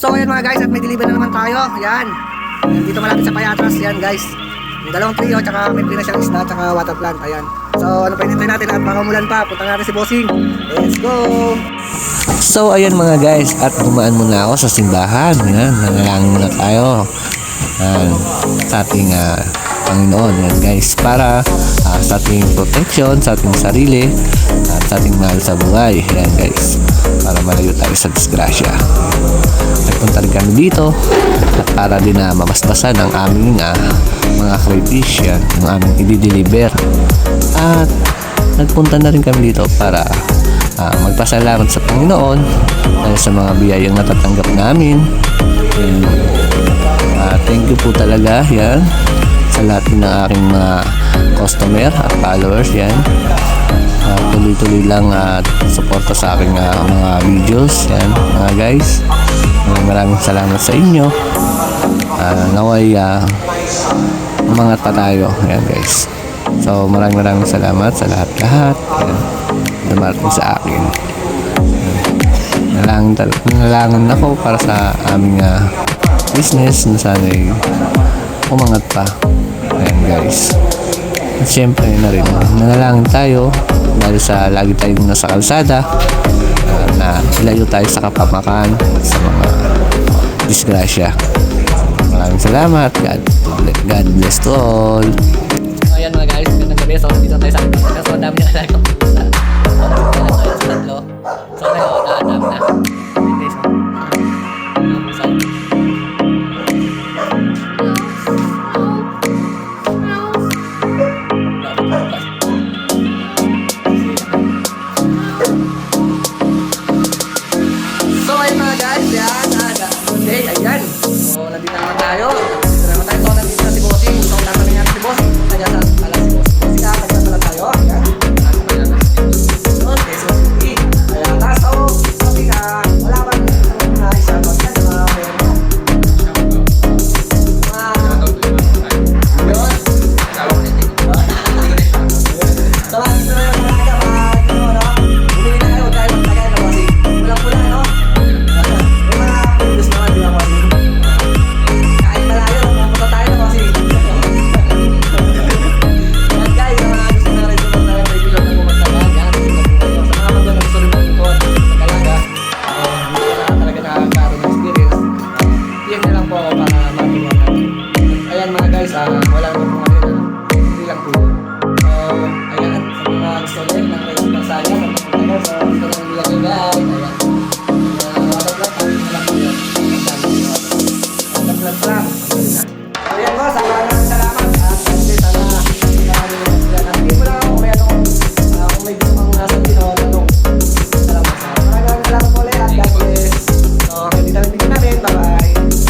So ayan mga guys, at may deliver na naman tayo. Ayan, dito malapit sa Payatras. Ayan guys. Yung dalawang trio, tsaka may free na siyang isda, tsaka water plant. Ayan. So ano pa hinintay natin at baka umulan pa. Punta natin si Bossing. Let's go! So ayan mga guys, at dumaan muna ako sa simbahan. Ayan, nanalangin muna tayo. Ayan, sa ating ah, Panginoon. Ayan guys, para ah, sa ating protection, sa ating sarili, at sa ating mahal sa buhay. Ayan guys, para malayo tayo sa disgrasya. Nagpunta rin kami dito at para din na mabasbasan ang aming ah, mga crayfish yan, yung aming i-deliver. At nagpunta na rin kami dito para ah, magpasalamat sa Panginoon dahil sa mga biyayang natatanggap namin. And, ah, thank you po talaga yan sa lahat ng aking mga customer at followers yan. Ah, tuloy-tuloy lang at suporta sa aking ah, mga videos yan mga guys. Maraming maraming salamat sa inyo. Ah, naway ah, umangat pa tayo. Ayan guys. So maraming maraming salamat sa lahat-lahat. Ayan. Dumarating sa akin. Nalangin, tal- nalangin ako para sa aming ah, business na sana'y umangat pa. Guys. At syempre na rin, nanalangin tayo dahil sa lagi tayong nasa kalsada ah, na ilayo tayo sa kapamakan sa mga disgrasya. Maraming salamat. God, God bless to all. So, ayan mga guys, magandang gabi. So, dito tayo sa. So, dami na tayo. guys, um, wala na po ngayon. Hindi lang po. Um, ayan, sa mga gusto nyo, ng kayo pa sa akin, magpapakita ko, dito lang nilagay guys. Mga salamat. At kasi sana, hindi po lang ako kaya ano, nung, ah, kung. Salamat. Maraming salamat po ulit at God bless. So. Bye-bye.